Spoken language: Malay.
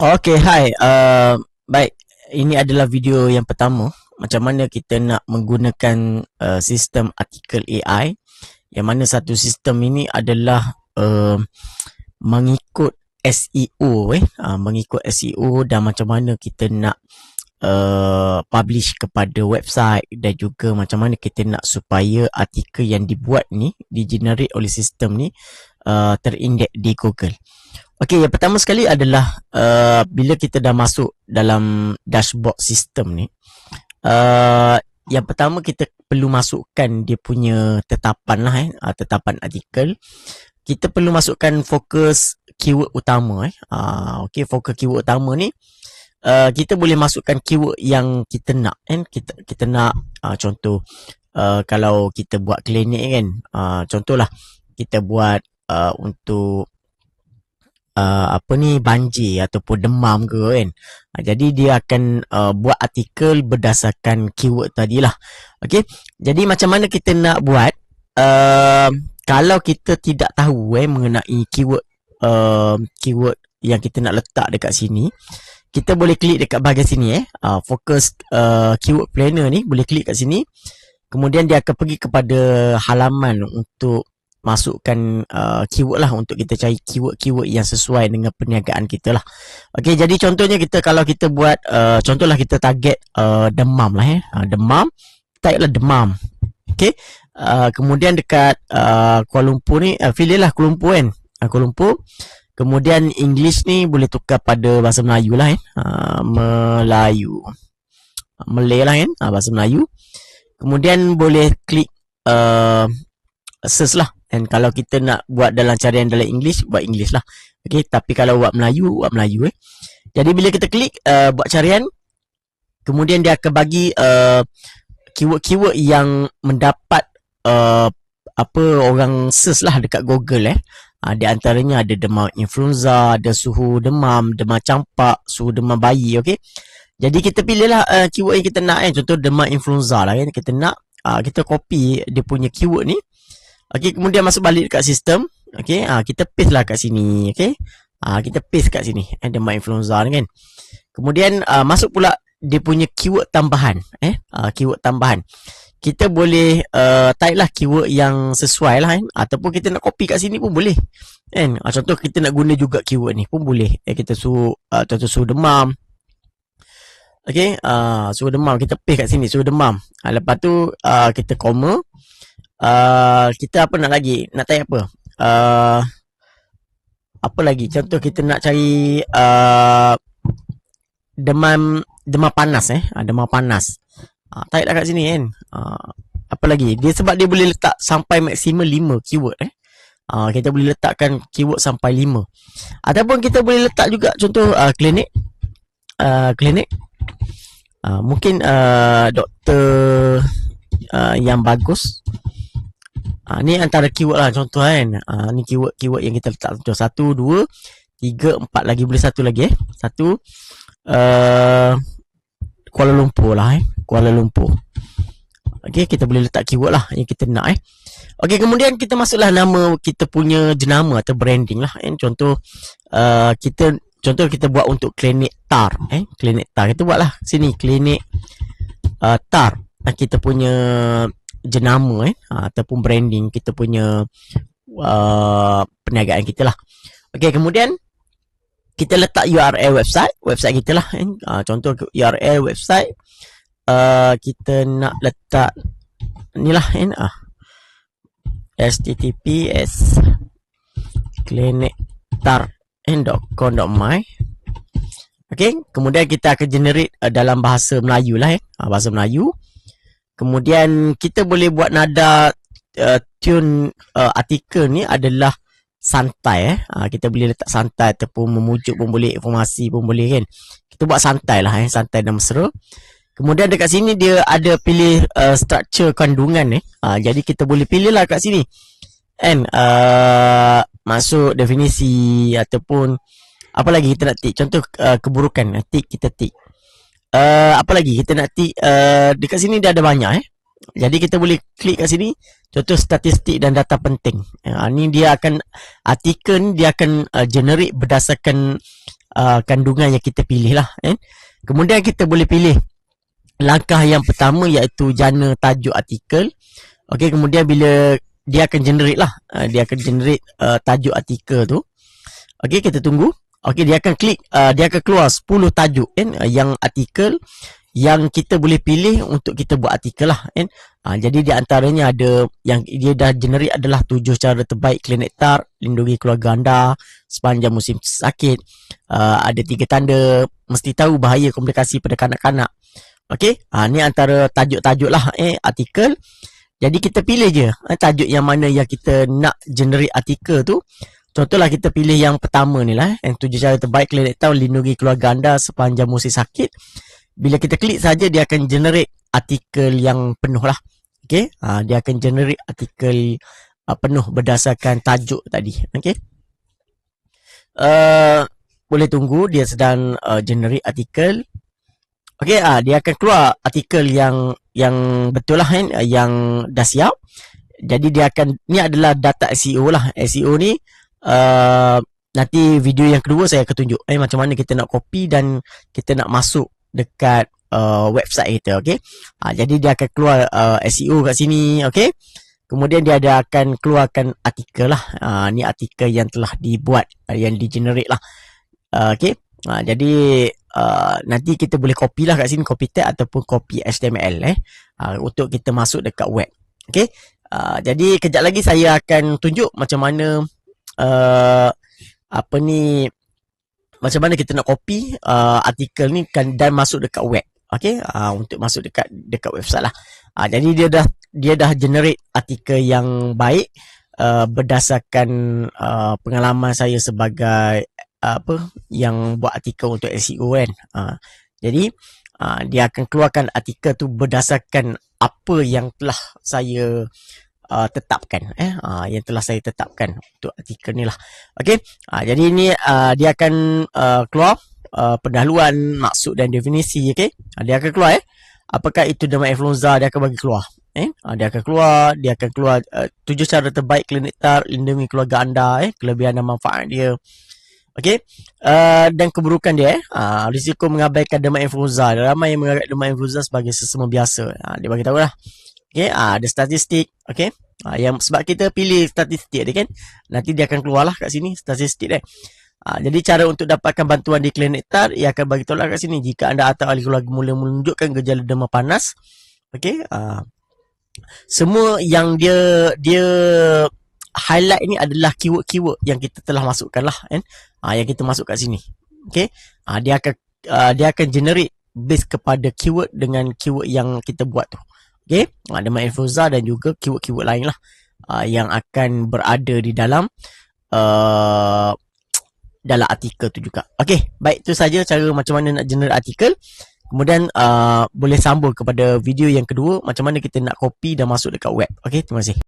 Okay, hai. Uh, baik, ini adalah video yang pertama. Macam mana kita nak menggunakan uh, sistem artikel AI. Yang mana satu sistem ini adalah uh, mengikut SEO. Eh? Uh, mengikut SEO dan macam mana kita nak uh, publish kepada website. Dan juga macam mana kita nak supaya artikel yang dibuat ni, di-generate oleh sistem ni, uh, terindeks di Google. Okey, yang pertama sekali adalah uh, bila kita dah masuk dalam dashboard sistem ni, uh, yang pertama kita perlu masukkan dia punya tetapan lah eh, uh, tetapan artikel. Kita perlu masukkan fokus keyword utama eh. Uh, Okey, fokus keyword utama ni uh, kita boleh masukkan keyword yang kita nak kan. Kita kita nak uh, contoh uh, kalau kita buat klinik kan. Uh, contohlah kita buat uh, untuk uh, apa ni banjir ataupun demam ke kan. Uh, jadi dia akan uh, buat artikel berdasarkan keyword tadi lah. Okay. Jadi macam mana kita nak buat uh, kalau kita tidak tahu eh mengenai keyword uh, keyword yang kita nak letak dekat sini kita boleh klik dekat bahagian sini eh uh, fokus uh, keyword planner ni boleh klik kat sini kemudian dia akan pergi kepada halaman untuk masukkan uh, keyword lah untuk kita cari keyword-keyword yang sesuai dengan perniagaan kita lah. Okey, jadi contohnya kita kalau kita buat uh, contohlah kita target uh, demam lah eh. Uh, demam, type lah demam. Okey. Uh, kemudian dekat uh, Kuala Lumpur ni, uh, pilih lah Kuala Lumpur kan. Uh, Kuala Lumpur. Kemudian English ni boleh tukar pada bahasa Melayu lah eh. Uh, Melayu. Malay lah kan, uh, bahasa Melayu. Kemudian boleh klik uh, search lah dan kalau kita nak buat dalam carian dalam English buat English lah. Okey tapi kalau buat Melayu buat Melayu eh. Jadi bila kita klik uh, buat carian kemudian dia akan bagi uh, keyword-keyword yang mendapat uh, apa orang search lah dekat Google eh. Uh, di antaranya ada demam influenza ada suhu demam demam campak suhu demam bayi okey jadi kita pilihlah uh, keyword yang kita nak eh. Contoh demam influenza lah kan. Kita nak uh, kita copy dia punya keyword ni Okey, kemudian masuk balik dekat sistem. Okey, ha, kita paste lah kat sini. Okey. Ha, kita paste kat sini. Ada eh, my influenza ni kan. Kemudian uh, masuk pula dia punya keyword tambahan. Eh, uh, keyword tambahan. Kita boleh uh, type lah keyword yang sesuai lah kan. Ataupun kita nak copy kat sini pun boleh. Kan? Uh, contoh kita nak guna juga keyword ni pun boleh. Eh, kita suruh, uh, contoh suruh demam. Okey, uh, suruh demam. Kita paste kat sini, suruh demam. Uh, lepas tu uh, kita comma. Uh, kita apa nak lagi? Nak tanya apa? Uh, apa lagi? Contoh kita nak cari uh, demam demam panas eh. Uh, demam panas. Uh, type kat sini kan. Uh, apa lagi? Dia sebab dia boleh letak sampai maksimum 5 keyword eh. Uh, kita boleh letakkan keyword sampai 5. Ataupun kita boleh letak juga contoh uh, klinik. Uh, klinik. Uh, mungkin uh, doktor uh, yang bagus Ha, ni antara keyword lah contoh kan. Ha, ni keyword keyword yang kita letak contoh. Satu, dua, tiga, empat lagi. Boleh satu lagi eh. Satu. Uh, Kuala Lumpur lah eh. Kuala Lumpur. Okay, kita boleh letak keyword lah yang kita nak eh. Okay, kemudian kita masuklah nama kita punya jenama atau branding lah. Eh. Contoh, uh, kita contoh kita buat untuk klinik TAR. Eh. Klinik TAR. Kita buat lah sini. Klinik uh, TAR. Kita punya jenama eh ataupun branding kita punya uh, perniagaan kita lah. Okey, kemudian kita letak URL website, website kita lah eh. Ha, contoh URL website uh, kita nak letak ni lah eh. Ah. https clinictar.com.my Okey, kemudian kita akan generate uh, dalam bahasa Melayu lah eh. Ha, bahasa Melayu. Kemudian kita boleh buat nada uh, tune uh, artikel ni adalah santai eh. Uh, kita boleh letak santai ataupun memujuk pun boleh, informasi pun boleh kan. Kita buat santai lah eh, santai dan mesra. Kemudian dekat sini dia ada pilih uh, structure kandungan eh. Uh, jadi kita boleh pilih lah kat sini. Kan uh, masuk definisi ataupun apa lagi kita nak tik. Contoh uh, keburukan, tik kita tik uh, apa lagi kita nak tik uh, dekat sini dia ada banyak eh jadi kita boleh klik kat sini contoh statistik dan data penting uh, ni dia akan artikel ni dia akan uh, generate berdasarkan uh, kandungan yang kita pilih lah kan. Kemudian kita boleh pilih langkah yang pertama iaitu jana tajuk artikel. Okey, kemudian bila dia akan generate lah. Uh, dia akan generate uh, tajuk artikel tu. Okey, kita tunggu. Okey, dia akan klik, uh, dia akan keluar 10 tajuk kan, uh, yang artikel yang kita boleh pilih untuk kita buat artikel lah kan. Ha, jadi di antaranya ada yang dia dah generate adalah tujuh cara terbaik klinik tar, lindungi keluarga anda sepanjang musim sakit. Uh, ada tiga tanda mesti tahu bahaya komunikasi pada kanak-kanak. Okey, ha, ni antara tajuk-tajuk lah eh, artikel. Jadi kita pilih je eh, tajuk yang mana yang kita nak generate artikel tu. Contohlah kita pilih yang pertama ni lah. Eh, yang tujuh cara terbaik klinik tar, lindungi keluarga anda sepanjang musim sakit bila kita klik saja dia akan generate artikel yang penuh lah. Okay. Ha, dia akan generate artikel uh, penuh berdasarkan tajuk tadi. Okay. Uh, boleh tunggu dia sedang uh, generate artikel. Okay. Ha, dia akan keluar artikel yang yang betul lah kan. Yang dah siap. Jadi dia akan, ni adalah data SEO lah. SEO ni uh, nanti video yang kedua saya akan tunjuk eh, macam mana kita nak copy dan kita nak masuk dekat uh, website kita okey ha, jadi dia akan keluar uh, SEO kat sini okey kemudian dia ada akan keluarkan artikel lah. Ha, ni artikel yang telah dibuat uh, yang di generate lah. Uh, okey ha, jadi uh, nanti kita boleh copy lah kat sini copy tag ataupun copy HTML eh? Ha, untuk kita masuk dekat web okey uh, jadi kejap lagi saya akan tunjuk macam mana uh, apa ni macam mana kita nak copy uh, artikel ni kan dan masuk dekat web. Okey? Uh, untuk masuk dekat dekat website lah. Uh, jadi dia dah dia dah generate artikel yang baik uh, berdasarkan uh, pengalaman saya sebagai uh, apa yang buat artikel untuk SEO kan. Uh, jadi uh, dia akan keluarkan artikel tu berdasarkan apa yang telah saya uh, tetapkan eh uh, yang telah saya tetapkan untuk artikel ni lah okey uh, jadi ini uh, dia akan uh, keluar uh, pendahuluan maksud dan definisi okey uh, dia akan keluar eh apakah itu demam influenza dia akan bagi keluar eh uh, dia akan keluar dia akan keluar uh, tujuh cara terbaik klinik tar lindungi keluarga anda eh kelebihan dan manfaat dia Okey. Uh, dan keburukan dia eh. Uh, risiko mengabaikan demam influenza. Ramai yang menganggap demam influenza sebagai sesama biasa. Uh, dia bagi tahu lah. Okay, ah, ada statistik. Okay. Ah, yang sebab kita pilih statistik dia kan. Nanti dia akan keluarlah kat sini statistik dia. Ah, jadi cara untuk dapatkan bantuan di klinik TAR ia akan bagi lah kat sini jika anda atau ahli keluarga mula menunjukkan gejala demam panas. Okay. Ah, semua yang dia dia highlight ni adalah keyword-keyword yang kita telah masukkan lah kan. Ah, yang kita masuk kat sini. Okay. Ah, dia akan uh, dia akan generate base kepada keyword dengan keyword yang kita buat tu. Okay, ada Influenza dan juga keyword-keyword lain lah uh, yang akan berada di dalam uh, dalam artikel tu juga. Okay, baik tu saja cara macam mana nak generate artikel. Kemudian uh, boleh sambung kepada video yang kedua macam mana kita nak copy dan masuk dekat web. Okay, terima kasih.